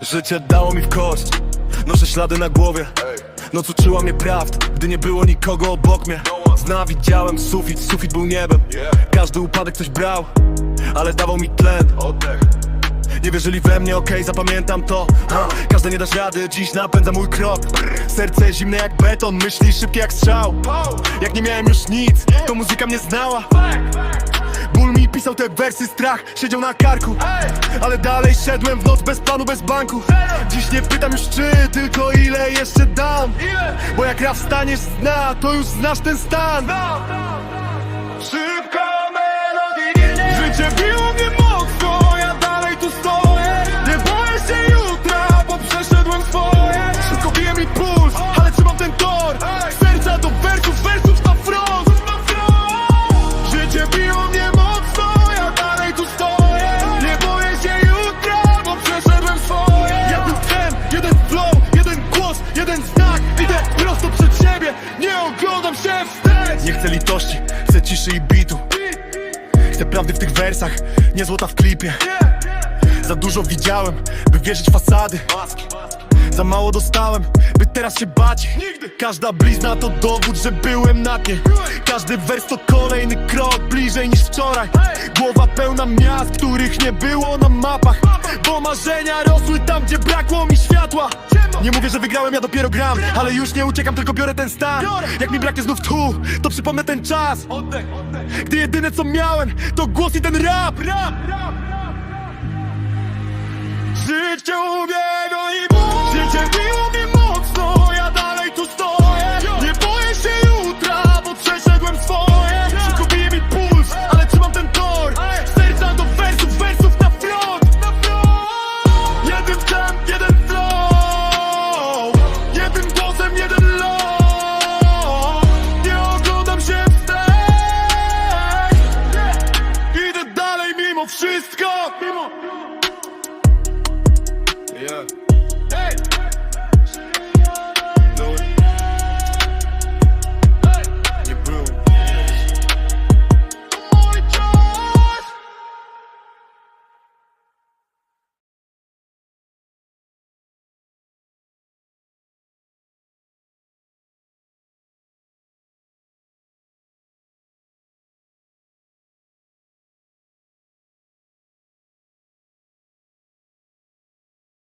Życie dało mi w kość. Noszę ślady na głowie. Noc uczyła mnie prawd Gdy nie było nikogo obok mnie. Znawidziałem sufit, sufit był niebem. Każdy upadek coś brał Ale dawał mi tlen. Nie wierzyli we mnie, okej, zapamiętam to. Ha, Każde nie dasz rady, dziś napędza mój krok. Serce zimne jak beton, myśli szybkie jak strzał. Jak nie miałem już nic, to muzyka mnie znała pisał te wersy, strach siedział na karku. Ale dalej szedłem w noc bez planu, bez banku. Dziś nie pytam już czy, tylko ile jeszcze dam. Bo jak raz wstaniesz z dna, to już znasz ten stan. Szybka melodia Życie Nie chcę litości, chcę ciszy i bitu. Chcę prawdy w tych wersach, nie złota w klipie. Za dużo widziałem, by wierzyć fasady Za mało dostałem, by teraz się bać. Każda blizna to dowód, że byłem na dnie. Każdy wers to kolejny krok bliżej niż wczoraj. Głowa pełna miast, których nie było na mapach. Bo marzenia rosły tam, gdzie brakło mi światła. Nie mówię, że wygrałem, ja dopiero gram. Ale już nie uciekam, tylko biorę ten stan. Jak mi braknie znów tchu, to przypomnę ten czas. Gdy jedyne co miałem, to głos i ten rap Yeah.